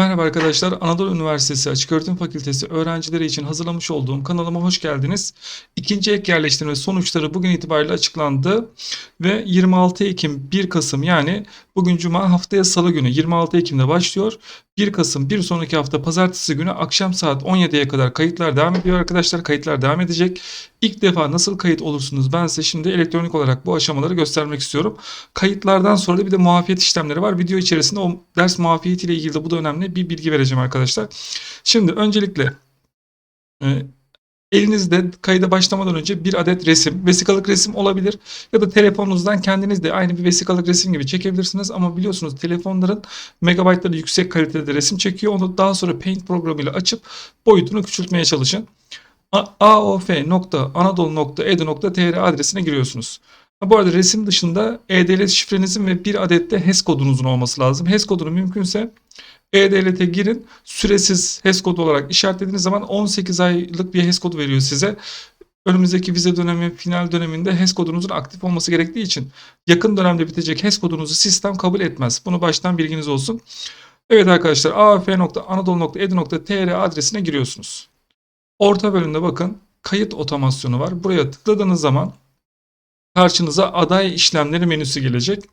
Merhaba arkadaşlar. Anadolu Üniversitesi Açıköğretim Fakültesi öğrencileri için hazırlamış olduğum kanalıma hoş geldiniz. İkinci ek yerleştirme sonuçları bugün itibariyle açıklandı ve 26 Ekim 1 Kasım yani bugün Cuma haftaya Salı günü 26 Ekim'de başlıyor. 1 Kasım bir sonraki hafta Pazartesi günü akşam saat 17'ye kadar kayıtlar devam ediyor arkadaşlar. Kayıtlar devam edecek. İlk defa nasıl kayıt olursunuz ben size şimdi elektronik olarak bu aşamaları göstermek istiyorum. Kayıtlardan sonra da bir de muafiyet işlemleri var. Video içerisinde o ders muafiyeti ile ilgili de bu da önemli bir bilgi vereceğim arkadaşlar. Şimdi öncelikle e, elinizde kayıda başlamadan önce bir adet resim, vesikalık resim olabilir ya da telefonunuzdan kendiniz de aynı bir vesikalık resim gibi çekebilirsiniz ama biliyorsunuz telefonların megabaytları yüksek kalitede resim çekiyor. Onu daha sonra Paint programıyla açıp boyutunu küçültmeye çalışın. aof.anadolu.edu.tr adresine giriyorsunuz. Bu arada resim dışında e-devlet şifrenizin ve bir adet de HES kodunuzun olması lazım. HES kodunu mümkünse e-Devlet'e girin. Süresiz HES kodu olarak işaretlediğiniz zaman 18 aylık bir HES kodu veriyor size. Önümüzdeki vize dönemi, final döneminde HES kodunuzun aktif olması gerektiği için yakın dönemde bitecek HES kodunuzu sistem kabul etmez. Bunu baştan bilginiz olsun. Evet arkadaşlar af.anadolu.edu.tr adresine giriyorsunuz. Orta bölümde bakın kayıt otomasyonu var. Buraya tıkladığınız zaman karşınıza aday işlemleri menüsü gelecek.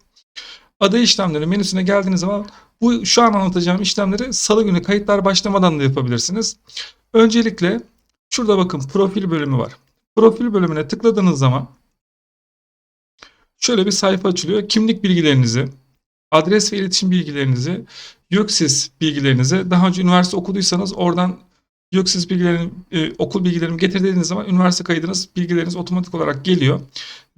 Aday işlemleri menüsüne geldiğiniz zaman bu şu an anlatacağım işlemleri salı günü kayıtlar başlamadan da yapabilirsiniz. Öncelikle şurada bakın profil bölümü var. Profil bölümüne tıkladığınız zaman şöyle bir sayfa açılıyor. Kimlik bilgilerinizi, adres ve iletişim bilgilerinizi, YÖKSİS bilgilerinizi, daha önce üniversite okuduysanız oradan YÖKSİS bilgilerini, e, okul bilgilerimi getirdiğiniz zaman üniversite kaydınız, bilgileriniz otomatik olarak geliyor.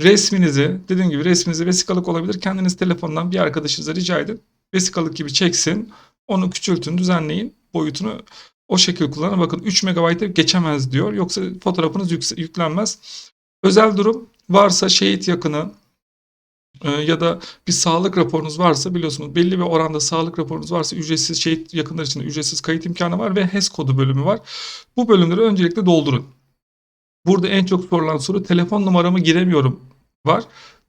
Resminizi, dediğim gibi resminizi vesikalık olabilir. Kendiniz telefondan bir arkadaşınıza rica edin. Vesikalık gibi çeksin. Onu küçültün, düzenleyin. Boyutunu o şekil kullanın. Bakın 3 MB'e geçemez diyor. Yoksa fotoğrafınız yüklenmez. Özel durum varsa şehit yakını ya da bir sağlık raporunuz varsa biliyorsunuz belli bir oranda sağlık raporunuz varsa ücretsiz şehit yakınlar için ücretsiz kayıt imkanı var ve HES kodu bölümü var. Bu bölümleri öncelikle doldurun. Burada en çok sorulan soru telefon numaramı giremiyorum var.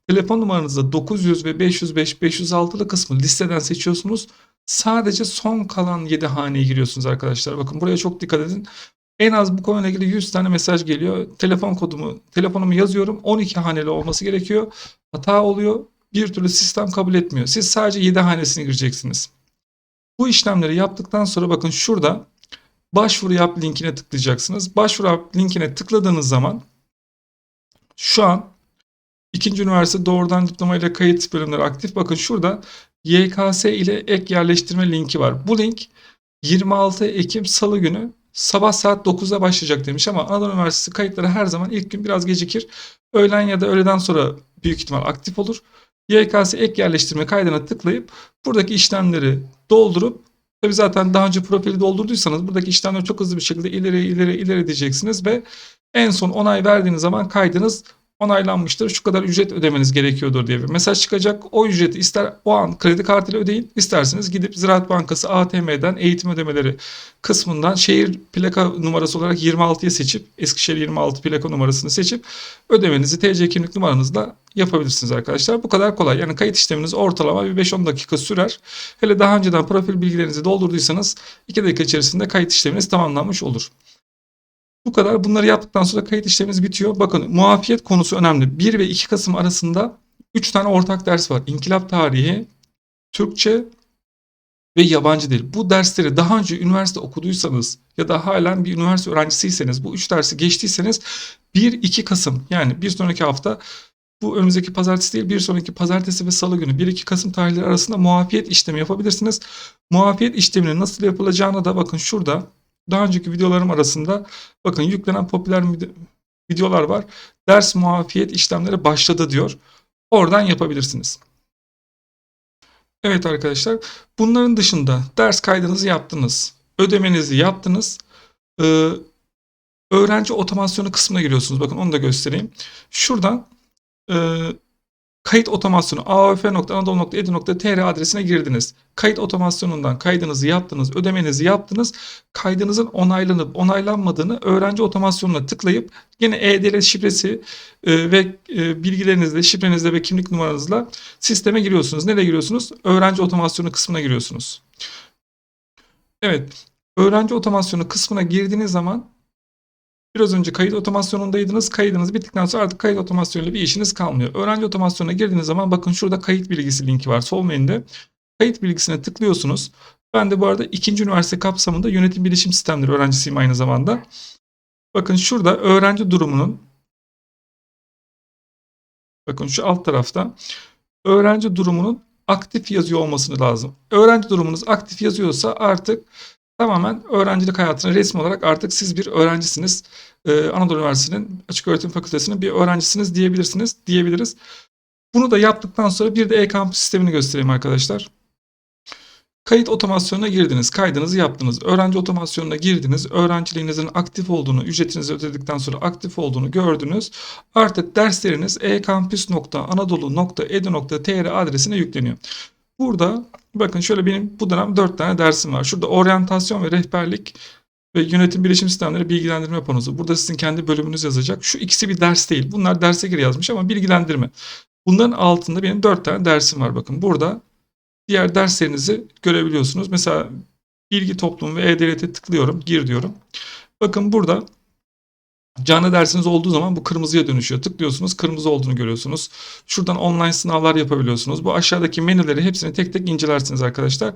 Telefon numaranızda 900 ve 505 506'lı kısmı listeden seçiyorsunuz. Sadece son kalan 7 haneye giriyorsunuz arkadaşlar. Bakın buraya çok dikkat edin. En az bu konuyla ilgili 100 tane mesaj geliyor. Telefon kodumu, telefonumu yazıyorum. 12 haneli olması gerekiyor. Hata oluyor. Bir türlü sistem kabul etmiyor. Siz sadece 7 hanesini gireceksiniz. Bu işlemleri yaptıktan sonra bakın şurada başvuru yap linkine tıklayacaksınız. Başvuru yap linkine tıkladığınız zaman şu an ikinci üniversite doğrudan diploma ile kayıt bölümleri aktif. Bakın şurada YKS ile ek yerleştirme linki var. Bu link 26 Ekim Salı günü sabah saat 9'da başlayacak demiş ama Anadolu Üniversitesi kayıtları her zaman ilk gün biraz gecikir. Öğlen ya da öğleden sonra büyük ihtimal aktif olur. YKS ek yerleştirme kaydına tıklayıp buradaki işlemleri doldurup tabi zaten daha önce profili doldurduysanız buradaki işlemleri çok hızlı bir şekilde ileri ileri ileri diyeceksiniz ve en son onay verdiğiniz zaman kaydınız onaylanmıştır. Şu kadar ücret ödemeniz gerekiyordur diye bir mesaj çıkacak. O ücreti ister o an kredi kartıyla ödeyin, isterseniz gidip Ziraat Bankası ATM'den eğitim ödemeleri kısmından şehir plaka numarası olarak 26'yı seçip Eskişehir 26 plaka numarasını seçip ödemenizi TC kimlik numaranızla yapabilirsiniz arkadaşlar. Bu kadar kolay. Yani kayıt işleminiz ortalama bir 5-10 dakika sürer. Hele daha önceden profil bilgilerinizi doldurduysanız 2 dakika içerisinde kayıt işleminiz tamamlanmış olur. Bu kadar. Bunları yaptıktan sonra kayıt işlemimiz bitiyor. Bakın muafiyet konusu önemli. 1 ve 2 Kasım arasında 3 tane ortak ders var. İnkılap tarihi, Türkçe ve yabancı dil. Bu dersleri daha önce üniversite okuduysanız ya da halen bir üniversite öğrencisiyseniz bu 3 dersi geçtiyseniz 1-2 Kasım yani bir sonraki hafta bu önümüzdeki pazartesi değil bir sonraki pazartesi ve salı günü 1-2 Kasım tarihleri arasında muafiyet işlemi yapabilirsiniz. Muafiyet işleminin nasıl yapılacağını da bakın şurada daha önceki videolarım arasında bakın yüklenen popüler vide- videolar var. Ders muafiyet işlemleri başladı diyor. Oradan yapabilirsiniz. Evet arkadaşlar bunların dışında ders kaydınızı yaptınız. Ödemenizi yaptınız. Ee, öğrenci otomasyonu kısmına giriyorsunuz. Bakın onu da göstereyim. Şuradan e, kayıt otomasyonu aof.anadolu.edu.tr adresine girdiniz. Kayıt otomasyonundan kaydınızı yaptınız, ödemenizi yaptınız. Kaydınızın onaylanıp onaylanmadığını öğrenci otomasyonuna tıklayıp yine e-devlet şifresi e, ve e, bilgilerinizle, şifrenizle ve kimlik numaranızla sisteme giriyorsunuz. Nereye giriyorsunuz? Öğrenci otomasyonu kısmına giriyorsunuz. Evet. Öğrenci otomasyonu kısmına girdiğiniz zaman biraz önce kayıt otomasyonundaydınız. Kaydınız bittikten sonra artık kayıt otomasyonuyla bir işiniz kalmıyor. Öğrenci otomasyonuna girdiğiniz zaman bakın şurada kayıt bilgisi linki var sol menüde. Kayıt bilgisine tıklıyorsunuz. Ben de bu arada ikinci üniversite kapsamında yönetim bilişim sistemleri öğrencisiyim aynı zamanda. Bakın şurada öğrenci durumunun bakın şu alt tarafta öğrenci durumunun aktif yazıyor olması lazım. Öğrenci durumunuz aktif yazıyorsa artık tamamen öğrencilik hayatına resmi olarak artık siz bir öğrencisiniz. Ee, Anadolu Üniversitesi'nin Açık Öğretim Fakültesi'nin bir öğrencisiniz diyebilirsiniz, diyebiliriz. Bunu da yaptıktan sonra bir de e-kampüs sistemini göstereyim arkadaşlar. Kayıt otomasyonuna girdiniz, kaydınızı yaptınız. Öğrenci otomasyonuna girdiniz. Öğrenciliğinizin aktif olduğunu, ücretinizi ödedikten sonra aktif olduğunu gördünüz. Artık dersleriniz ekampüs.anadolu.edu.tr adresine yükleniyor. Burada bakın şöyle benim bu dönem 4 tane dersim var. Şurada oryantasyon ve rehberlik ve yönetim bilişim sistemleri bilgilendirme panosu. Burada sizin kendi bölümünüz yazacak. Şu ikisi bir ders değil. Bunlar derse göre yazmış ama bilgilendirme. Bunların altında benim 4 tane dersim var. Bakın burada diğer derslerinizi görebiliyorsunuz. Mesela bilgi toplumu ve e-devlete tıklıyorum. Gir diyorum. Bakın burada canlı dersiniz olduğu zaman bu kırmızıya dönüşüyor. Tıklıyorsunuz kırmızı olduğunu görüyorsunuz. Şuradan online sınavlar yapabiliyorsunuz. Bu aşağıdaki menüleri hepsini tek tek incelersiniz arkadaşlar.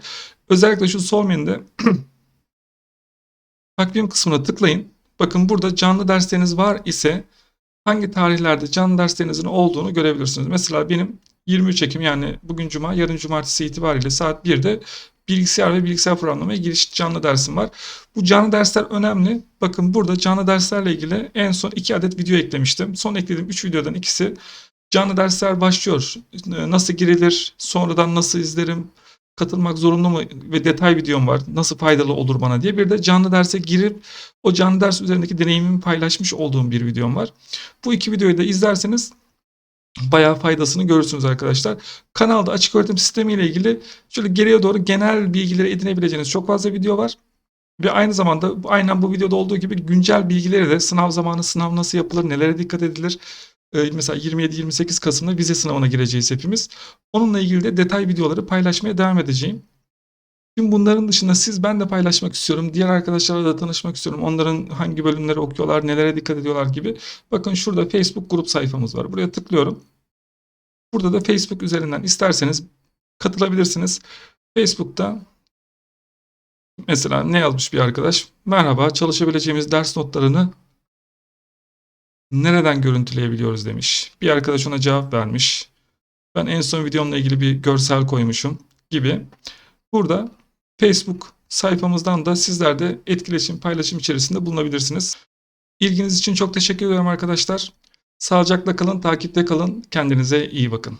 Özellikle şu sol menüde takvim kısmına tıklayın. Bakın burada canlı dersleriniz var ise hangi tarihlerde canlı derslerinizin olduğunu görebilirsiniz. Mesela benim 23 Ekim yani bugün cuma, yarın cumartesi itibariyle saat 1'de bilgisayar ve bilgisayar programlamaya giriş canlı dersim var. Bu canlı dersler önemli. Bakın burada canlı derslerle ilgili en son 2 adet video eklemiştim. Son eklediğim 3 videodan ikisi canlı dersler başlıyor. Nasıl girilir, sonradan nasıl izlerim, katılmak zorunlu mu ve detay videom var. Nasıl faydalı olur bana diye. Bir de canlı derse girip o canlı ders üzerindeki deneyimimi paylaşmış olduğum bir videom var. Bu iki videoyu da izlerseniz bayağı faydasını görürsünüz arkadaşlar. Kanalda açık öğretim sistemi ile ilgili şöyle geriye doğru genel bilgileri edinebileceğiniz çok fazla video var. Ve aynı zamanda aynen bu videoda olduğu gibi güncel bilgileri de sınav zamanı sınav nasıl yapılır, nelere dikkat edilir. Ee, mesela 27-28 Kasım'da vize sınavına gireceğiz hepimiz. Onunla ilgili de detay videoları paylaşmaya devam edeceğim. Tüm bunların dışında siz ben de paylaşmak istiyorum. Diğer arkadaşlarla da tanışmak istiyorum. Onların hangi bölümleri okuyorlar, nelere dikkat ediyorlar gibi. Bakın şurada Facebook grup sayfamız var. Buraya tıklıyorum. Burada da Facebook üzerinden isterseniz katılabilirsiniz. Facebook'ta mesela ne yazmış bir arkadaş? Merhaba, çalışabileceğimiz ders notlarını nereden görüntüleyebiliyoruz demiş. Bir arkadaş ona cevap vermiş. Ben en son videomla ilgili bir görsel koymuşum gibi. Burada Facebook sayfamızdan da sizler de etkileşim, paylaşım içerisinde bulunabilirsiniz. İlginiz için çok teşekkür ederim arkadaşlar. Sağlıcakla kalın, takipte kalın. Kendinize iyi bakın.